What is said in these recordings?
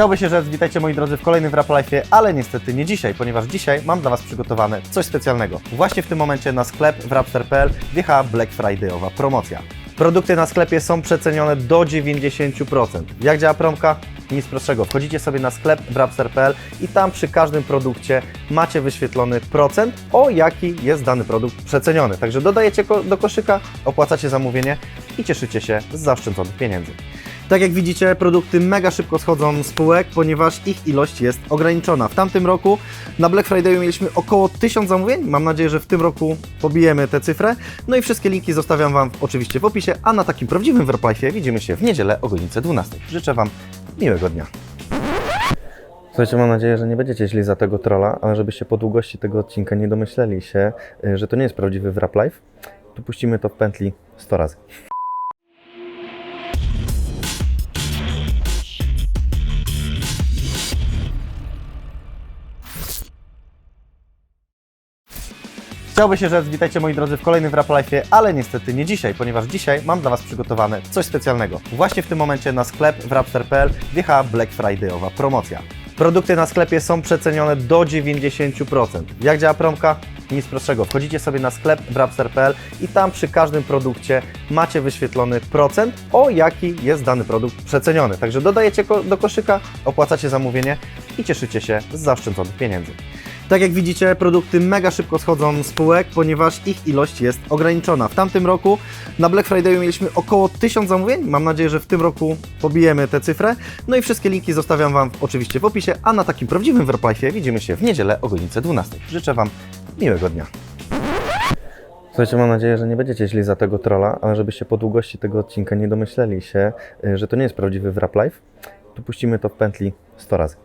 Chciałby się rzec, witajcie moi drodzy w kolejnym Wrap Life'ie, ale niestety nie dzisiaj, ponieważ dzisiaj mam dla Was przygotowane coś specjalnego. Właśnie w tym momencie na sklep wrapster.pl wjechała Black Friday'owa promocja. Produkty na sklepie są przecenione do 90%. Jak działa promka? Nic prostszego. Wchodzicie sobie na sklep wrapster.pl i tam przy każdym produkcie macie wyświetlony procent, o jaki jest dany produkt przeceniony. Także dodajecie do koszyka, opłacacie zamówienie i cieszycie się z zaoszczędzonych pieniędzy. Tak jak widzicie, produkty mega szybko schodzą z półek, ponieważ ich ilość jest ograniczona. W tamtym roku na Black Friday mieliśmy około 1000 zamówień. Mam nadzieję, że w tym roku pobijemy tę cyfrę. No i wszystkie linki zostawiam Wam oczywiście w opisie, a na takim prawdziwym Wrapajfie widzimy się w niedzielę o godzinie 12. Życzę Wam miłego dnia. Słuchajcie, mam nadzieję, że nie będziecie źli za tego trolla, ale żebyście po długości tego odcinka nie domyśleli się, y, że to nie jest prawdziwy Wrap Life, to puścimy to w pętli 100 razy. Chciałby się rzec, witajcie moi drodzy w kolejnym Wrap Life'ie, ale niestety nie dzisiaj, ponieważ dzisiaj mam dla Was przygotowane coś specjalnego. Właśnie w tym momencie na sklep wrapster.pl wjechała Black Friday'owa promocja. Produkty na sklepie są przecenione do 90%. Jak działa promka? Nic prostszego. Wchodzicie sobie na sklep wrapster.pl i tam przy każdym produkcie macie wyświetlony procent, o jaki jest dany produkt przeceniony. Także dodajecie do koszyka, opłacacie zamówienie i cieszycie się z zaoszczędzonych pieniędzy. Tak jak widzicie, produkty mega szybko schodzą z półek, ponieważ ich ilość jest ograniczona. W tamtym roku na Black Friday mieliśmy około 1000 zamówień. Mam nadzieję, że w tym roku pobijemy tę cyfrę. No i wszystkie linki zostawiam Wam oczywiście w opisie, a na takim prawdziwym Wrapajfie widzimy się w niedzielę o godzinie 12. Życzę Wam miłego dnia. Słuchajcie, mam nadzieję, że nie będziecie źli za tego trolla, ale żebyście po długości tego odcinka nie domyśleli się, y, że to nie jest prawdziwy Wrap Life, to puścimy to w pętli 100 razy.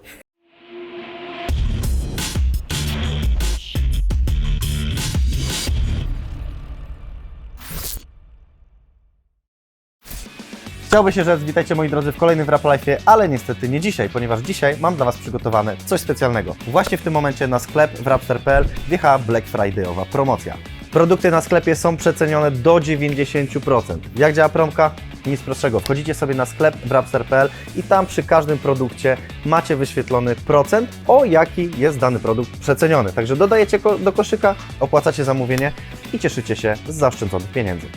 Chciałby się rzec, witajcie moi drodzy w kolejnym Wrap Life'ie, ale niestety nie dzisiaj, ponieważ dzisiaj mam dla Was przygotowane coś specjalnego. Właśnie w tym momencie na sklep wrapster.pl wjechała Black Friday'owa promocja. Produkty na sklepie są przecenione do 90%. Jak działa promka? Nic prostszego. Wchodzicie sobie na sklep wrapster.pl i tam przy każdym produkcie macie wyświetlony procent, o jaki jest dany produkt przeceniony. Także dodajecie do koszyka, opłacacie zamówienie i cieszycie się z zaoszczędzonych pieniędzy.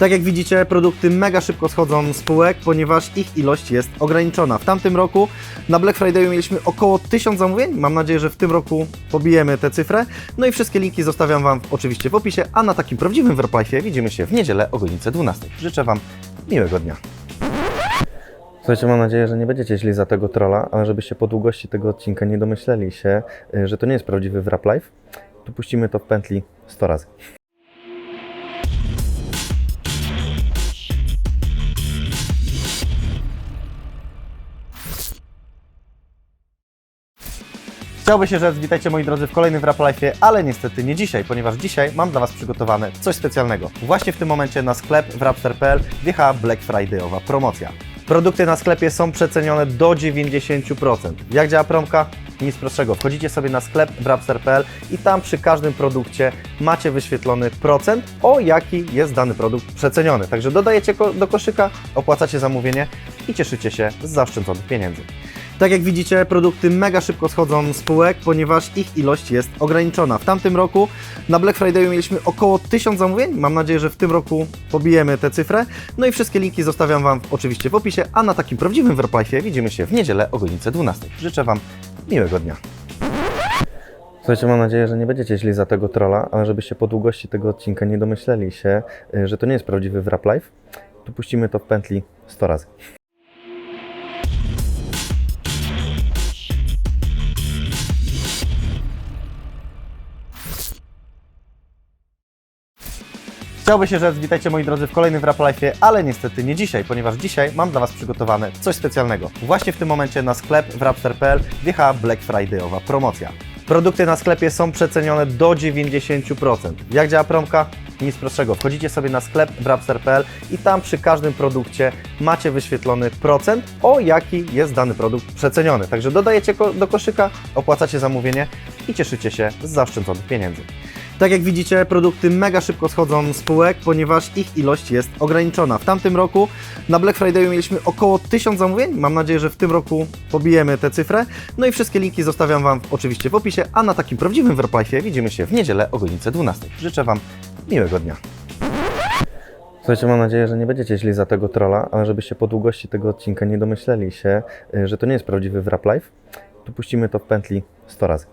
Tak jak widzicie, produkty mega szybko schodzą z półek, ponieważ ich ilość jest ograniczona. W tamtym roku na Black Friday mieliśmy około 1000 zamówień. Mam nadzieję, że w tym roku pobijemy tę cyfrę. No i wszystkie linki zostawiam Wam oczywiście w opisie, a na takim prawdziwym Wrapajfie widzimy się w niedzielę o godzinie 12. Życzę Wam miłego dnia. Słuchajcie, mam nadzieję, że nie będziecie źli za tego trolla, ale żebyście po długości tego odcinka nie domyśleli się, y, że to nie jest prawdziwy Wrap Life, to puścimy to w pętli 100 razy. Chciałby się rzec, witajcie moi drodzy w kolejnym Wrap Life'ie, ale niestety nie dzisiaj, ponieważ dzisiaj mam dla Was przygotowane coś specjalnego. Właśnie w tym momencie na sklep wrapster.pl wjechała Black Friday'owa promocja. Produkty na sklepie są przecenione do 90%. Jak działa promka? Nic prostszego. Wchodzicie sobie na sklep wrapster.pl i tam przy każdym produkcie macie wyświetlony procent, o jaki jest dany produkt przeceniony. Także dodajecie do koszyka, opłacacie zamówienie i cieszycie się z zaoszczędzonych pieniędzy. Tak jak widzicie, produkty mega szybko schodzą z półek, ponieważ ich ilość jest ograniczona. W tamtym roku na Black Friday mieliśmy około 1000 zamówień. Mam nadzieję, że w tym roku pobijemy tę cyfrę. No i wszystkie linki zostawiam Wam oczywiście w opisie, a na takim prawdziwym Wrapajfie widzimy się w niedzielę o godzinie 12. Życzę Wam miłego dnia. Słuchajcie, mam nadzieję, że nie będziecie źli za tego trolla, ale żebyście po długości tego odcinka nie domyśleli się, y, że to nie jest prawdziwy Wrap Life, to puścimy to w pętli 100 razy. Chciałby się rzec, witajcie moi drodzy w kolejnym Wrap Life'ie, ale niestety nie dzisiaj, ponieważ dzisiaj mam dla Was przygotowane coś specjalnego. Właśnie w tym momencie na sklep wrapster.pl wjechała Black Friday'owa promocja. Produkty na sklepie są przecenione do 90%. Jak działa promka? Nic prostszego. Wchodzicie sobie na sklep wrapster.pl i tam przy każdym produkcie macie wyświetlony procent, o jaki jest dany produkt przeceniony. Także dodajecie do koszyka, opłacacie zamówienie i cieszycie się z zaoszczędzonych pieniędzy. Tak jak widzicie, produkty mega szybko schodzą z półek, ponieważ ich ilość jest ograniczona. W tamtym roku na Black Friday mieliśmy około 1000 zamówień. Mam nadzieję, że w tym roku pobijemy tę cyfrę. No i wszystkie linki zostawiam Wam oczywiście w opisie, a na takim prawdziwym Wrapajfie widzimy się w niedzielę o godzinie 12. Życzę Wam miłego dnia. Słuchajcie, mam nadzieję, że nie będziecie źli za tego trolla, ale żebyście po długości tego odcinka nie domyśleli się, y, że to nie jest prawdziwy Wrap Life, to puścimy to w pętli 100 razy.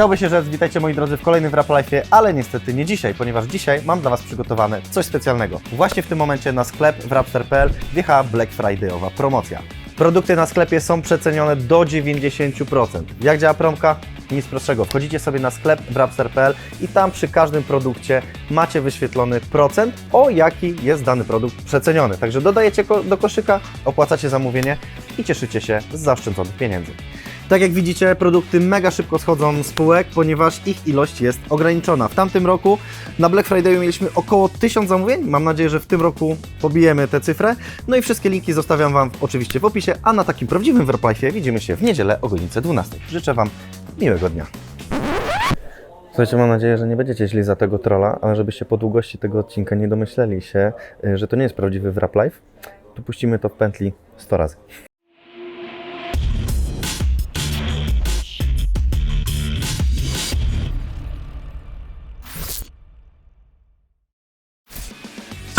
Chciałby się rzec, witajcie moi drodzy w kolejnym Wrap Life'ie, ale niestety nie dzisiaj, ponieważ dzisiaj mam dla Was przygotowane coś specjalnego. Właśnie w tym momencie na sklep wrapster.pl wjechała Black Friday'owa promocja. Produkty na sklepie są przecenione do 90%. Jak działa promka? Nic prostszego. Wchodzicie sobie na sklep wrapster.pl i tam przy każdym produkcie macie wyświetlony procent, o jaki jest dany produkt przeceniony. Także dodajecie do koszyka, opłacacie zamówienie i cieszycie się z zaoszczędzonych pieniędzy. Tak jak widzicie, produkty mega szybko schodzą z półek, ponieważ ich ilość jest ograniczona. W tamtym roku na Black Friday mieliśmy około 1000 zamówień. Mam nadzieję, że w tym roku pobijemy tę cyfrę. No i wszystkie linki zostawiam Wam oczywiście w opisie, a na takim prawdziwym Wrapajfie widzimy się w niedzielę o godzinie 12. Życzę Wam miłego dnia. Słuchajcie, mam nadzieję, że nie będziecie źli za tego trolla, ale żebyście po długości tego odcinka nie domyśleli się, y, że to nie jest prawdziwy Wrap Life, to puścimy to w pętli 100 razy.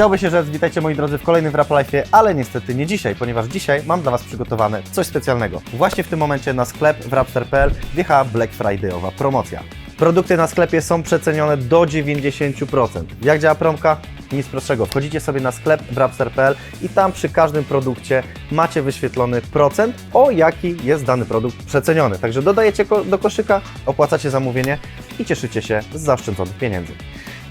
Chciałby się rzec, witajcie moi drodzy w kolejnym Wrap Life'ie, ale niestety nie dzisiaj, ponieważ dzisiaj mam dla Was przygotowane coś specjalnego. Właśnie w tym momencie na sklep wrapster.pl wjechała Black Friday'owa promocja. Produkty na sklepie są przecenione do 90%. Jak działa promka? Nic prostszego. Wchodzicie sobie na sklep wrapster.pl i tam przy każdym produkcie macie wyświetlony procent, o jaki jest dany produkt przeceniony. Także dodajecie do koszyka, opłacacie zamówienie i cieszycie się z zaoszczędzonych pieniędzy.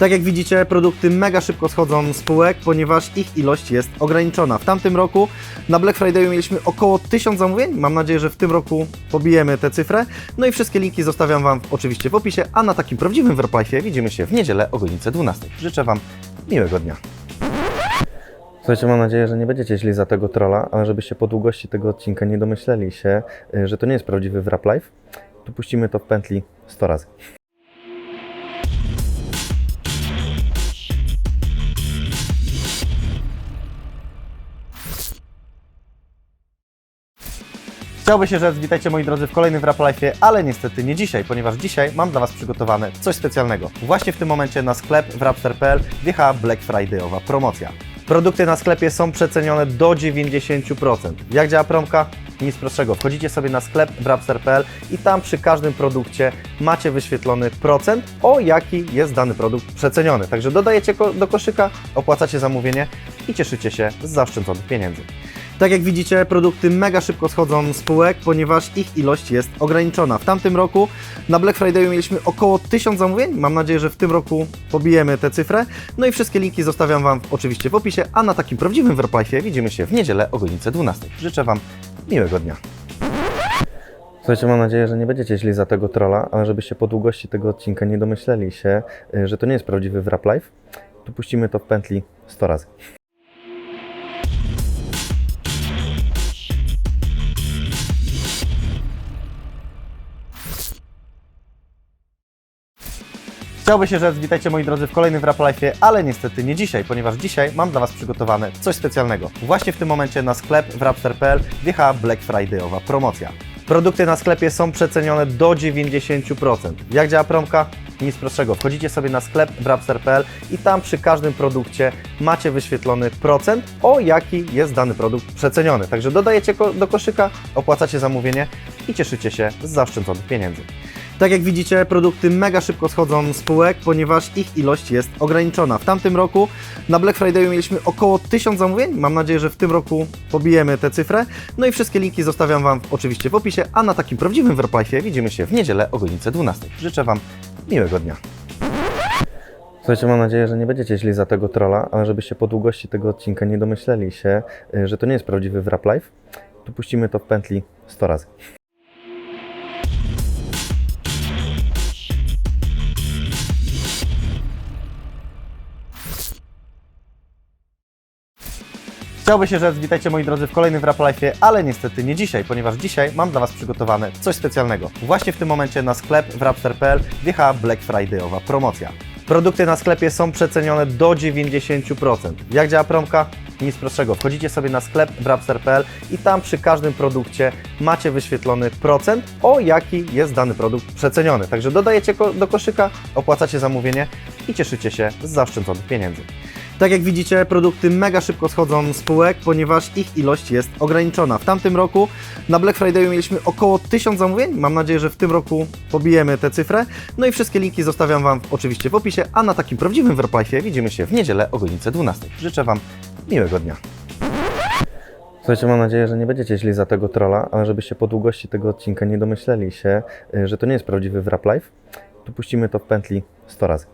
Tak jak widzicie, produkty mega szybko schodzą z półek, ponieważ ich ilość jest ograniczona. W tamtym roku na Black Friday mieliśmy około 1000 zamówień. Mam nadzieję, że w tym roku pobijemy tę cyfrę. No i wszystkie linki zostawiam Wam oczywiście w opisie, a na takim prawdziwym Wrapajfie widzimy się w niedzielę o godzinie 12. Życzę Wam miłego dnia. Słuchajcie, mam nadzieję, że nie będziecie źli za tego trolla, ale żebyście po długości tego odcinka nie domyśleli się, y, że to nie jest prawdziwy Wrap Life, to puścimy to w pętli 100 razy. Chciałby się rzec, witajcie moi drodzy w kolejnym Wrap Life'ie, ale niestety nie dzisiaj, ponieważ dzisiaj mam dla Was przygotowane coś specjalnego. Właśnie w tym momencie na sklep wrapster.pl wjechała Black Friday'owa promocja. Produkty na sklepie są przecenione do 90%. Jak działa promka? Nic prostszego. Wchodzicie sobie na sklep wrapster.pl i tam przy każdym produkcie macie wyświetlony procent, o jaki jest dany produkt przeceniony. Także dodajecie do koszyka, opłacacie zamówienie i cieszycie się z zaoszczędzonych pieniędzy. Tak jak widzicie, produkty mega szybko schodzą z półek, ponieważ ich ilość jest ograniczona. W tamtym roku na Black Friday mieliśmy około 1000 zamówień. Mam nadzieję, że w tym roku pobijemy tę cyfrę. No i wszystkie linki zostawiam Wam oczywiście w opisie, a na takim prawdziwym Wrap Life'ie widzimy się w niedzielę o godzinie 12. Życzę Wam miłego dnia. Słuchajcie, mam nadzieję, że nie będziecie źli za tego trolla, ale żebyście po długości tego odcinka nie domyśleli się, y, że to nie jest prawdziwy Wrap Life, to puścimy to w pętli 100 razy. Chciałby się rzec, witajcie moi drodzy w kolejnym Wrap Life'ie, ale niestety nie dzisiaj, ponieważ dzisiaj mam dla Was przygotowane coś specjalnego. Właśnie w tym momencie na sklep wrapster.pl wjechała Black Friday'owa promocja. Produkty na sklepie są przecenione do 90%. Jak działa promka? Nic prostszego. Wchodzicie sobie na sklep wrapster.pl i tam przy każdym produkcie macie wyświetlony procent, o jaki jest dany produkt przeceniony. Także dodajecie do koszyka, opłacacie zamówienie i cieszycie się z zaoszczędzonych pieniędzy. Tak jak widzicie, produkty mega szybko schodzą z półek, ponieważ ich ilość jest ograniczona. W tamtym roku na Black Friday mieliśmy około 1000 zamówień. Mam nadzieję, że w tym roku pobijemy tę cyfrę. No i wszystkie linki zostawiam Wam oczywiście w opisie, a na takim prawdziwym Wrap Life'ie widzimy się w niedzielę o godzinie 12. Życzę Wam miłego dnia. Słuchajcie, mam nadzieję, że nie będziecie źli za tego trolla, ale żebyście po długości tego odcinka nie domyśleli się, y, że to nie jest prawdziwy Wrap Life, to puścimy to w pętli 100 razy. Chciałby się rzec, witajcie moi drodzy w kolejnym Wrap Life'ie, ale niestety nie dzisiaj, ponieważ dzisiaj mam dla Was przygotowane coś specjalnego. Właśnie w tym momencie na sklep wrapster.pl wjechała Black Friday'owa promocja. Produkty na sklepie są przecenione do 90%. Jak działa promka? Nic prostszego. Wchodzicie sobie na sklep wrapster.pl i tam przy każdym produkcie macie wyświetlony procent, o jaki jest dany produkt przeceniony. Także dodajecie do koszyka, opłacacie zamówienie i cieszycie się z zaoszczędzonych pieniędzy. Tak jak widzicie, produkty mega szybko schodzą z półek, ponieważ ich ilość jest ograniczona. W tamtym roku na Black Friday mieliśmy około 1000 zamówień. Mam nadzieję, że w tym roku pobijemy tę cyfrę. No i wszystkie linki zostawiam Wam oczywiście w opisie, a na takim prawdziwym Wrapajfie widzimy się w niedzielę o godzinie 12. Życzę Wam miłego dnia. Słuchajcie, mam nadzieję, że nie będziecie źli za tego trolla, ale żebyście po długości tego odcinka nie domyśleli się, y, że to nie jest prawdziwy Wrap Life, to puścimy to w pętli 100 razy.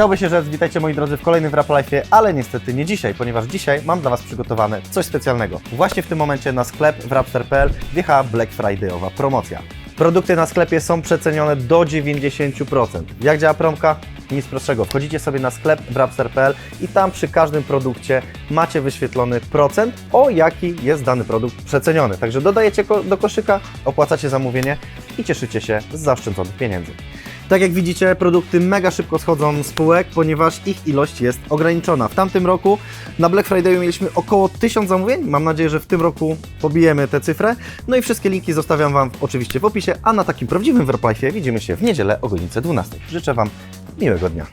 Chciałby się rzec, witajcie moi drodzy w kolejnym Wrap Life'ie, ale niestety nie dzisiaj, ponieważ dzisiaj mam dla Was przygotowane coś specjalnego. Właśnie w tym momencie na sklep wrapster.pl wjechała Black Friday'owa promocja. Produkty na sklepie są przecenione do 90%. Jak działa promka? Nic prostszego. Wchodzicie sobie na sklep wrapster.pl i tam przy każdym produkcie macie wyświetlony procent, o jaki jest dany produkt przeceniony. Także dodajecie do koszyka, opłacacie zamówienie i cieszycie się z zaoszczędzonych pieniędzy. Tak jak widzicie, produkty mega szybko schodzą z półek, ponieważ ich ilość jest ograniczona. W tamtym roku na Black Friday mieliśmy około 1000 zamówień. Mam nadzieję, że w tym roku pobijemy tę cyfrę. No i wszystkie linki zostawiam Wam oczywiście w opisie, a na takim prawdziwym Wrapajfie widzimy się w niedzielę o godzinie 12. Życzę Wam miłego dnia.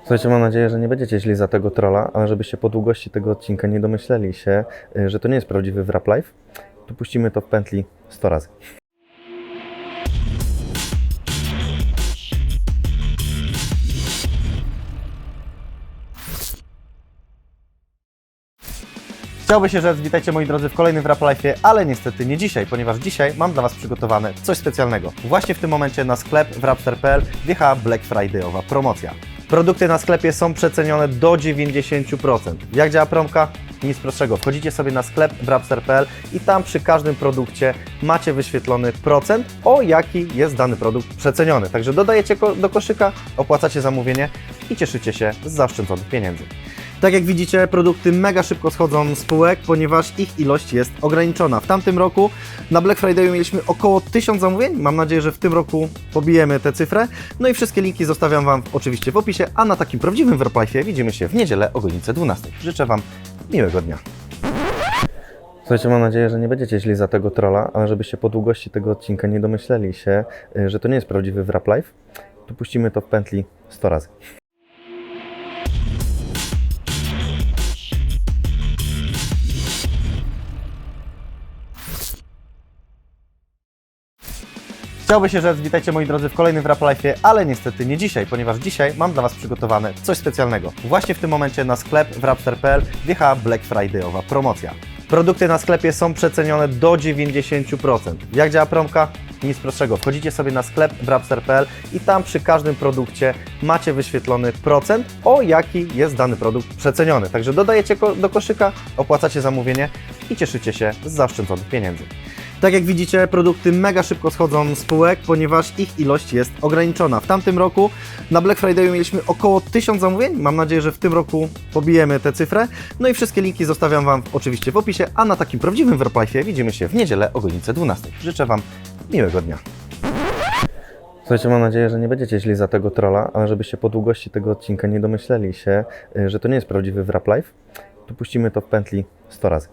Słuchajcie, mam nadzieję, że nie będziecie źli za tego trolla, ale żebyście po długości tego odcinka nie domyśleli się, y, że to nie jest prawdziwy Wrap Life, to puścimy to w pętli 100 razy. Chciałby się rzec, witajcie moi drodzy w kolejnym Wrap Life'ie, ale niestety nie dzisiaj, ponieważ dzisiaj mam dla Was przygotowane coś specjalnego. Właśnie w tym momencie na sklep wrapster.pl wjechała Black Friday'owa promocja. Produkty na sklepie są przecenione do 90%. Jak działa promka? Nic prostszego. Wchodzicie sobie na sklep wrapster.pl i tam przy każdym produkcie macie wyświetlony procent, o jaki jest dany produkt przeceniony. Także dodajecie do koszyka, opłacacie zamówienie i cieszycie się z zaoszczędzonych pieniędzy. Tak jak widzicie, produkty mega szybko schodzą z półek, ponieważ ich ilość jest ograniczona. W tamtym roku na Black Friday mieliśmy około 1000 zamówień. Mam nadzieję, że w tym roku pobijemy tę cyfrę. No i wszystkie linki zostawiam Wam oczywiście w opisie, a na takim prawdziwym Wrapajfie widzimy się w niedzielę o godzinie 12. Życzę Wam miłego dnia. Słuchajcie, mam nadzieję, że nie będziecie źli za tego trolla, ale żebyście po długości tego odcinka nie domyśleli się, y, że to nie jest prawdziwy Wrap Life, to puścimy to w pętli 100 razy. Chciałby się rzec, witajcie moi drodzy w kolejnym Wrap Life'ie, ale niestety nie dzisiaj, ponieważ dzisiaj mam dla Was przygotowane coś specjalnego. Właśnie w tym momencie na sklep wrapster.pl wjechała Black Friday'owa promocja. Produkty na sklepie są przecenione do 90%. Jak działa promka? Nic prostszego. Wchodzicie sobie na sklep wrapster.pl i tam przy każdym produkcie macie wyświetlony procent, o jaki jest dany produkt przeceniony. Także dodajecie do koszyka, opłacacie zamówienie i cieszycie się z zaoszczędzonych pieniędzy. Tak jak widzicie, produkty mega szybko schodzą z półek, ponieważ ich ilość jest ograniczona. W tamtym roku na Black Friday mieliśmy około 1000 zamówień. Mam nadzieję, że w tym roku pobijemy tę cyfrę. No i wszystkie linki zostawiam Wam oczywiście w opisie, a na takim prawdziwym Wrapajfie widzimy się w niedzielę o godzinie 12. Życzę Wam miłego dnia. Słuchajcie, mam nadzieję, że nie będziecie źli za tego trolla, ale żebyście po długości tego odcinka nie domyśleli się, y, że to nie jest prawdziwy Wrap Life, to puścimy to w pętli 100 razy.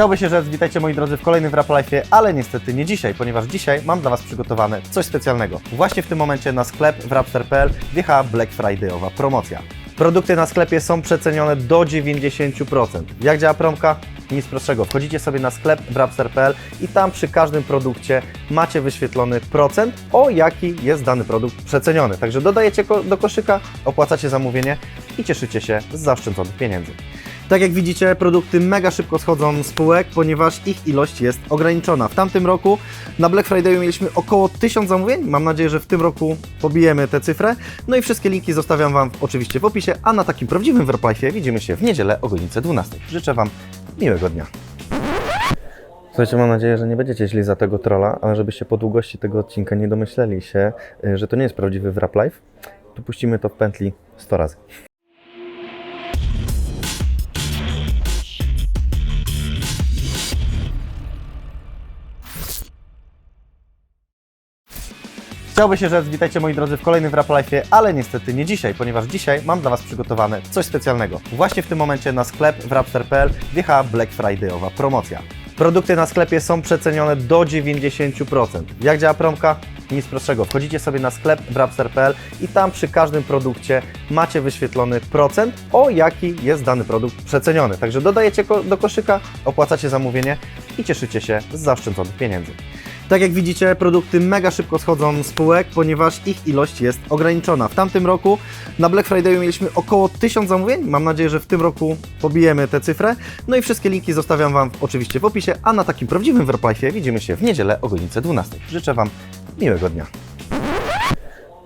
Chciałby się rzec, witajcie moi drodzy w kolejnym Wrap Life'ie, ale niestety nie dzisiaj, ponieważ dzisiaj mam dla Was przygotowane coś specjalnego. Właśnie w tym momencie na sklep wrapster.pl wjechała Black Friday'owa promocja. Produkty na sklepie są przecenione do 90%. Jak działa promka? Nic prostszego. Wchodzicie sobie na sklep wrapster.pl i tam przy każdym produkcie macie wyświetlony procent, o jaki jest dany produkt przeceniony. Także dodajecie do koszyka, opłacacie zamówienie i cieszycie się z zaoszczędzonych pieniędzy. Tak jak widzicie, produkty mega szybko schodzą z półek, ponieważ ich ilość jest ograniczona. W tamtym roku na Black Friday mieliśmy około 1000 zamówień. Mam nadzieję, że w tym roku pobijemy tę cyfrę. No i wszystkie linki zostawiam Wam oczywiście w opisie, a na takim prawdziwym Wraplife'ie widzimy się w niedzielę o godzinie 12. Życzę Wam miłego dnia. Słuchajcie, mam nadzieję, że nie będziecie źli za tego trolla, ale żebyście po długości tego odcinka nie domyśleli się, y, że to nie jest prawdziwy Wrap Life, to puścimy to w pętli 100 razy. Chciałby się rzec, witajcie moi drodzy w kolejnym Wrap Life'ie, ale niestety nie dzisiaj, ponieważ dzisiaj mam dla Was przygotowane coś specjalnego. Właśnie w tym momencie na sklep wrapster.pl wjechała Black Friday'owa promocja. Produkty na sklepie są przecenione do 90%. Jak działa promka? Nic prostszego. Wchodzicie sobie na sklep wrapster.pl i tam przy każdym produkcie macie wyświetlony procent, o jaki jest dany produkt przeceniony. Także dodajecie do koszyka, opłacacie zamówienie i cieszycie się z zaoszczędzonych pieniędzy. Tak jak widzicie, produkty mega szybko schodzą z półek, ponieważ ich ilość jest ograniczona. W tamtym roku na Black Friday mieliśmy około 1000 zamówień. Mam nadzieję, że w tym roku pobijemy tę cyfrę. No i wszystkie linki zostawiam Wam oczywiście w opisie, a na takim prawdziwym Wraplife'ie widzimy się w niedzielę o godzinie 12. Życzę Wam miłego dnia.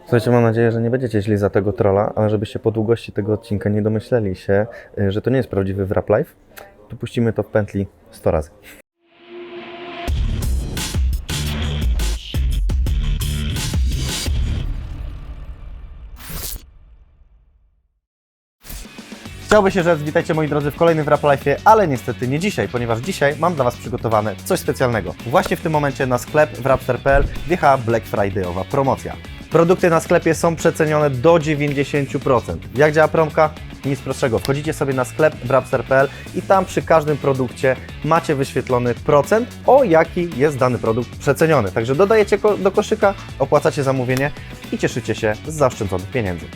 Słuchajcie, mam nadzieję, że nie będziecie źli za tego trolla, ale żebyście po długości tego odcinka nie domyśleli się, y, że to nie jest prawdziwy Wrap Life, to puścimy to w pętli 100 razy. Chciałby się rzec, witajcie moi drodzy w kolejnym Wrap Life'ie, ale niestety nie dzisiaj, ponieważ dzisiaj mam dla Was przygotowane coś specjalnego. Właśnie w tym momencie na sklep wrapster.pl wjechała Black Friday'owa promocja. Produkty na sklepie są przecenione do 90%. Jak działa promka? Nic prostszego. Wchodzicie sobie na sklep wrapster.pl i tam przy każdym produkcie macie wyświetlony procent, o jaki jest dany produkt przeceniony. Także dodajecie do koszyka, opłacacie zamówienie i cieszycie się z zaoszczędzonych pieniędzy.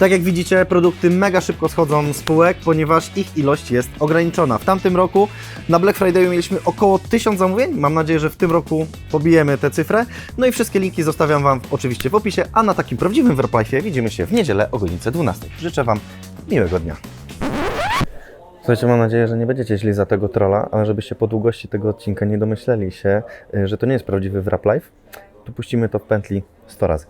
Tak jak widzicie, produkty mega szybko schodzą z półek, ponieważ ich ilość jest ograniczona. W tamtym roku na Black Friday mieliśmy około 1000 zamówień. Mam nadzieję, że w tym roku pobijemy tę cyfrę. No i wszystkie linki zostawiam Wam oczywiście w opisie, a na takim prawdziwym Wraplife'ie widzimy się w niedzielę o godzinie 12. Życzę Wam miłego dnia. Słuchajcie, mam nadzieję, że nie będziecie źli za tego trolla, ale żebyście po długości tego odcinka nie domyśleli się, y, że to nie jest prawdziwy Wrap Life, to puścimy to w pętli 100 razy.